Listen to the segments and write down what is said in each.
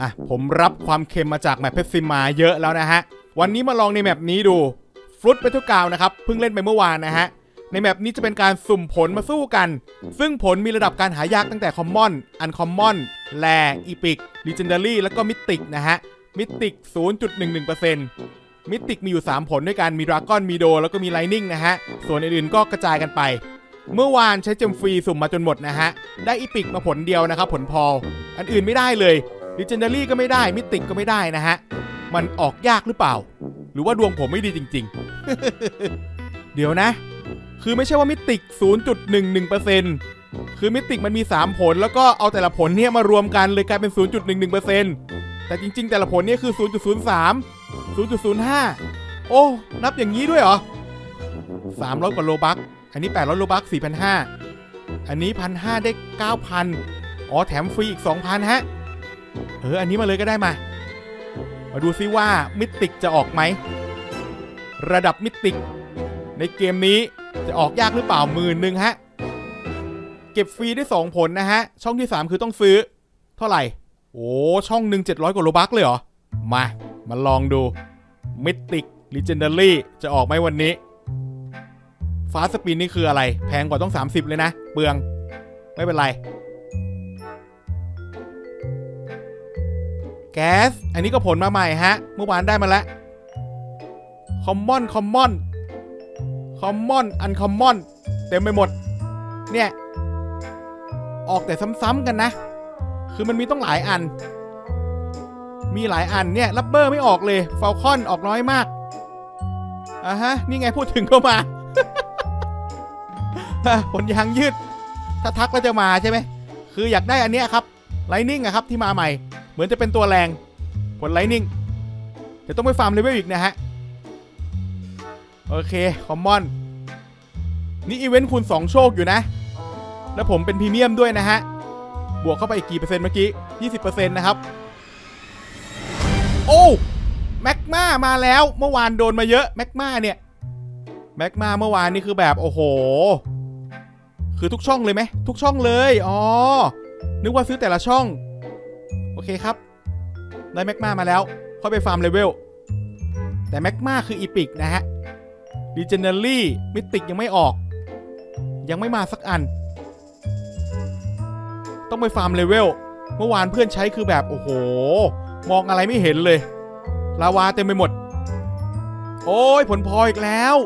อะผมรับความเค็มมาจากแมปเพชรซิมาเยอะแล้วนะฮะ วันนี้มาลองในแมปนี้ดูฟลุตเบทุกาวนะครับเพิ่งเล่นไปเมื่อวานนะฮะ ในแมปนี้จะเป็นการสุ่มผลมาสู้กัน ซึ่งผลมีระดับการหายากตั้งแต่คอมมอนอันคอมมอนแลอีพิกลีเจนดารี่แล้วก็มิติกนะฮะ มิติก 0.11%มิติกมีอยู่ 3 ผลด้วยกันมีดราก้อนมีโด แล้วก็มีไลนิ่งนะฮะ ส่วนอื่นๆก็กระจายกันไปเมื่อวานใช้เจมฟรีสุ่มมาจนหมดนะฮะ ได้อีพิกมาผลเดียวนะครับผลพอ อันอื่นไม่ได้เลย l ิเจนดารี่ก็ไม่ได้ มิติกก็ไม่ได้นะฮะ มันออกยากหรือเปล่า หรือว่าดวงผมไม่ดีจริง ๆ เดี๋ยวนะ คือไม่ใช่ว่ามิติก 0.11%คือมิติกมันมี 3 ผลแล้วก็เอาแต่ละผลเนี่ยมารวมกันเลยกลายเป็น 0.11%แต่จริง ๆ แต่ละผลเนี่ยคือ 0.03 0.05 โอ้ นับอย่างนี้ด้วยเหรอ 300 กว่าโลบัก อันนี้ 800 โลบัก 4,500 อันนี้ 1,500 ได้ 9,000 อ๋อ แถมฟรีอีก 2,000 ฮะ เออ อันนี้มาเลยก็ได้มา มาดูซิว่ามิติกจะออกไหม ระดับมิติก ในเกมนี้จะออกยากหรือเปล่าหมื่นหนึ่งฮะ เก็บฟรีได้ 2 ผลนะฮะ ช่องที่ 3 คือต้องซื้อ เท่าไหร่ โอ้ ช่องหนึ่ง700 กว่าโลบักเลยเหรอ มา มาลองดูมิติกลีเจนดารี่จะออกไหมวันนี้ฟ้าสปินนี่คืออะไร แพงกว่าต้อง 30 เลยนะ เปลือง ไม่เป็นไร แก๊ส อันนี้ก็ผลมาใหม่ฮะ เมื่อวานได้มาแล้วคอมมอนคอมมอนคอมมอนอันคอมมอนเต็มไปหมด เนี่ย ออกแต่ซ้ำๆกันนะ คือมันมีต้องหลายอัน มีหลายอันเนี่ยรับเบอร์ไม่ออกเลยฟ a ลคอนออกน้อยมากอะฮะ นี่ไงพูดถึงก็มาผลยางยืด ถ้าทักก็จะมาใช่ไหม คืออยากได้อันเนี้ยครับไลนิ่งอะครับที่มาใหม่ เหมือนจะเป็นตัวแรงผลไลนิ่งเดี๋ยวต้องไปฟาร์มเลเวลอีกนะฮะ โอเค คอมมอน นี่อีเวนต์คูณ2 โชคอยู่นะ แล้วผมเป็นพรีเมียมด้วยนะฮะ บวกเข้าไปอีกกี่เปอร์เซ็นต์เมื่อกี้ 20%นะครับ โอ้แม็กมามาแล้วเมื่อวานโดนมาเยอะแม็กมาเนี่ยแม็กมาเมื่อวานนี่คือแบบโอ้โห คือทุกช่องเลยไหมทุกช่องเลย อ๋อ นึกว่าซื้อแต่ละช่อง โอเคครับ ได้แม็กมามาแล้ว ค่อยไปฟาร์มเลเวล แต่แม็กมาคืออีพิกนะฮะ d ีเจเนอรี่มิติกยังไม่ออก ยังไม่มาสักอัน ต้องไปฟาร์มเลเวล เมื่อวานเพื่อนใช้คือแบบ โอ้โห มองอะไรไม่เห็นเลย ลาวาเต็มไปหมด โอ้ยผลพลอยอีกแล้ว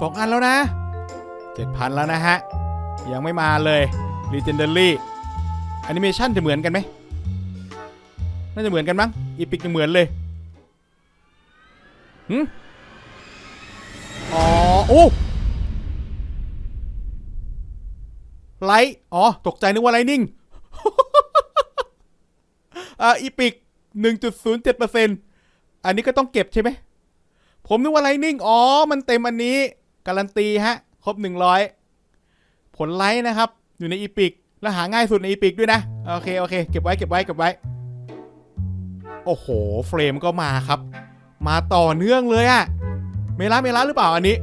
สองอันแล้วนะเจ็ดพันแล้วนะฮะ ยังไม่มาเลย Legendary แอนิเมชันจะเหมือนกันไหม น่าจะเหมือนกันมั้งอีพิกยังเหมือนเลยหืมอ๋อโอ้ไลท์อ๋อ ตกใจนึกว่าไลนิ่งอ่าอีพิก1.07%อันนี้ก็ต้องเก็บใช่ไหม ผมนึกว่าไลนิ่งอ๋อ มันเต็มอันนี้ การันตีฮะ ครบ100ผลไลท์นะครับ อยู่ในอีพิกแล้วหาง่ายสุดในอีพิกด้วยนะ โอเค โอเค เก็บไว้ เก็บไว้ เก็บไว้ โอ้โห เฟรมก็มาครับ มาต่อเนื่องเลยอะเมล่าเมล่าหรือเปล่าอันนี้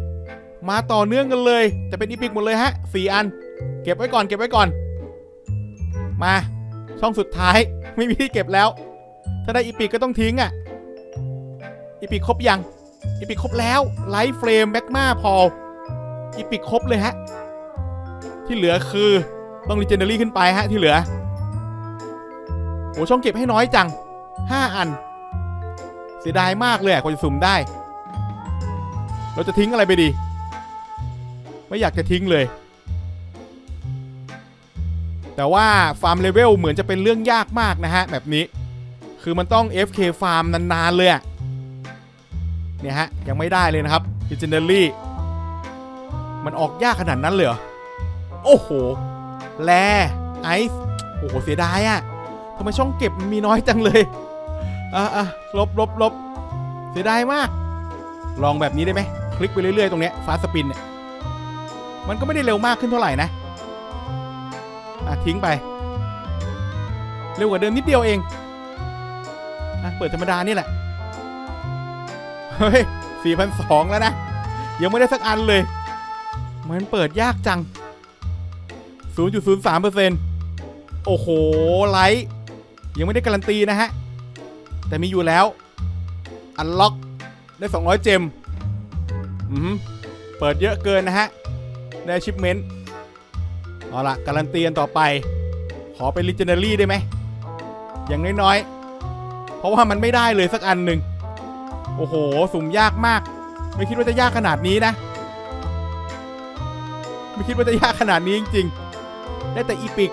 มาต่อเนื่องกันเลย จะเป็นอีพิกหมดเลยฮะสี่อัน เก็บไว้ก่อน เก็บไว้ก่อน มา ช่องสุดท้ายไม่มีที่เก็บแล้ว ถ้าได้อีพิกก็ต้องทิ้งอะอีพิกครบยังอีพิกครบแล้วไลท์เฟรมแบ็กมาพออีพิกครบเลยฮะ ที่เหลือคือต้องรีเจนเดอรี่ขึ้นไปฮะที่เหลือโอ้ช่องเก็บให้น้อยจัง 5 อัน เสียดายมากเลยกว่าจะสุ่มได้ เราจะทิ้งอะไรไปดี ไม่อยากจะทิ้งเลย แต่ว่าฟาร์มเลเวลเหมือนจะเป็นเรื่องยากมากนะฮะ แบบนี้ คือมันต้อง FK ฟาร์มนานๆเลยเนี่ยฮะ ยังไม่ได้เลยนะครับ Legendary มันออกยากขนาดนั้นเลยเหรอ โอ้โห แลไอซ์ โอ้โห เสียดายอะทำไมช่องเก็บมันมีน้อยจังเลย อะอะลบลบลบเสียดายมาก ลองแบบนี้ได้ไหม คลิกไปเรื่อยๆ ตรงเนี้ยฟาสปินเนี่ย มันก็ไม่ได้เร็วมากขึ้นเท่าไหร่นะ อะ ทิ้งไป เร็วกว่าเดิมนิดเดียวเอง อะ เปิดธรรมดานี่แหละ เฮ้ยสี่พันสองแล้วนะ ยังไม่ได้สักอันเลย มันเปิดยากจัง 0.03%โอ้โห ไลท์ ยังไม่ได้การันตีนะฮะ แต่มีอยู่แล้ว อันล็อกได้ 200 เจมอือหือเปิดเยอะเกินนะฮะ ได้ชิปเมนต์เอาละการันตีอันต่อไป ขอเป็น Legendary ได้ไหม อย่างน้อยๆ เพราะว่ามันไม่ได้เลยสักอันหนึ่ง โอ้โห สุ่มยากมาก ไม่คิดว่าจะยากขนาดนี้นะ ไม่คิดว่าจะยากขนาดนี้จริงๆ ได้แต่อีพิก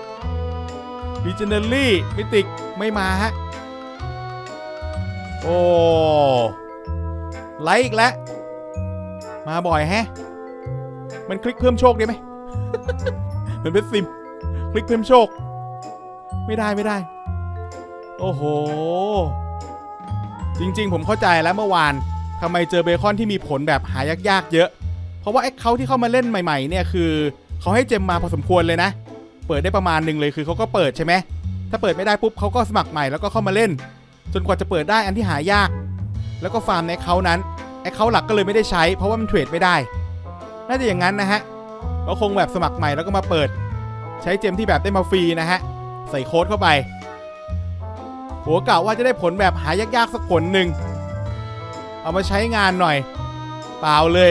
Legendary มิติกไม่มาฮะ โอ้ไลค์อีกแล้ว มาบ่อยแฮะ มันคลิกเพิ่มโชคได้ไหม มันเป็นซิม คลิกเพิ่มโชค ไม่ได้ไม่ได้ โอ้โห จริงๆ ผมเข้าใจแล้วเมื่อวานทำไมเจอเบคอนที่มีผลแบบหายากๆเยอะ เพราะว่าไอ้เขาที่เข้ามาเล่นใหม่ๆ เนี่ยคือเขาให้เจมมาพอสมควรเลยนะ เปิดได้ประมาณหนึ่งเลยคือเขาก็เปิดใช่ไหมถ้าเปิดไม่ได้ปุ๊บเขาก็สมัครใหม่แล้วก็เข้ามาเล่น จนกว่าจะเปิดได้อันที่หายาก แล้วก็ฟาร์มในเขานั้นไอเขาหลักก็เลยไม่ได้ใช้ เพราะว่ามันเทรดไม่ได้ น่าจะอย่างนั้นนะฮะเขาคงแบบสมัครใหม่แล้วก็มาเปิด ใช้เจมที่แบบได้มาฟรีนะฮะ ใส่โค้ดเข้าไปหัวเก่าว่าจะได้ผลแบบหายากๆสักผลหนึ่งเอามาใช้งานหน่อย เปล่าเลย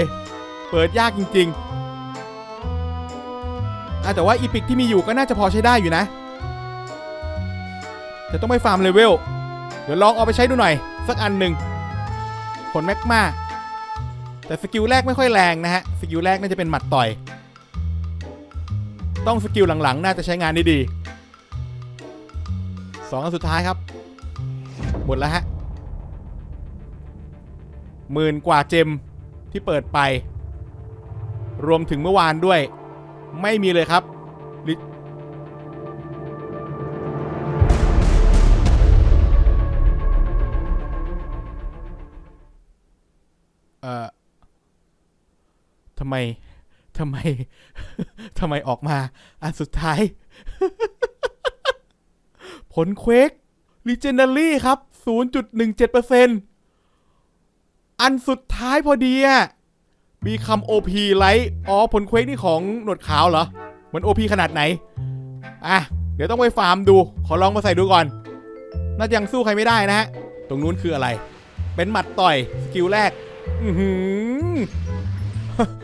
เปิดยากจริงๆอแต่ว่าอีพิกที่มีอยู่ก็น่าจะพอใช้ได้อยู่นะ แต่ต้องไปฟาร์มเลเวล เดี๋ยวลองเอาไปใช้ดูหน่อย สักอันหนึ่งผลแมกมาแต่สกิลแรกไม่ค่อยแรงนะฮะ สกิลแรกน่าจะเป็นหมัดต่อย ต้องสกิลหลังๆ น่าจะใช้งานได้ดีสองอันสุดท้ายครับ หมดแล้วฮะหมื่นกว่าเจมที่เปิดไป รวมถึงเมื่อวานด้วย ไม่มีเลยครับ เอ่อทำไมทำไมทำไมออกมา อันสุดท้าย ผลเควก Legendary ครับ 0.17%อันสุดท้ายพอดีอะมีคำ OP ไลท์อ๋อ ผลเควกนี่ของหนวดขาวเหรอ มัน OP ขนาดไหน อะ เดี๋ยวต้องไปฟาร์มดู ขอลองมาใส่ดูก่อน น่าจะยังสู้ใครไม่ได้นะฮะ ตรงนู้นคืออะไร เป็นหมัดต่อย สกิลแรก อือหือ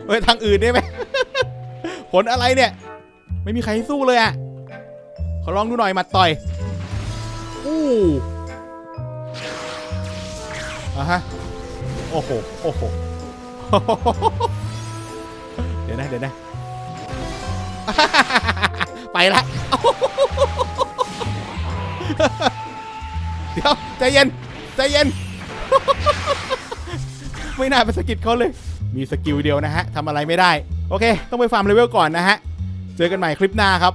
เฮ้ยทางอื่นได้ไหมผลอะไรเนี่ย ไม่มีใครสู้เลยอะขอลองดูหน่อยมัดต่อยอู้อะฮะโอ้โหโอ้โหเดี๋ยวนะเดี๋ยวนะไปละเดี๋ยวใจเย็นใจเย็น ไม่น่าไปสกิดเขาเลย มีสกิลเดียวนะฮะทำอะไรไม่ได้ โอเค ต้องไปฟาร์มเลเวลก่อนนะฮะ เจอกันใหม่คลิปหน้าครับ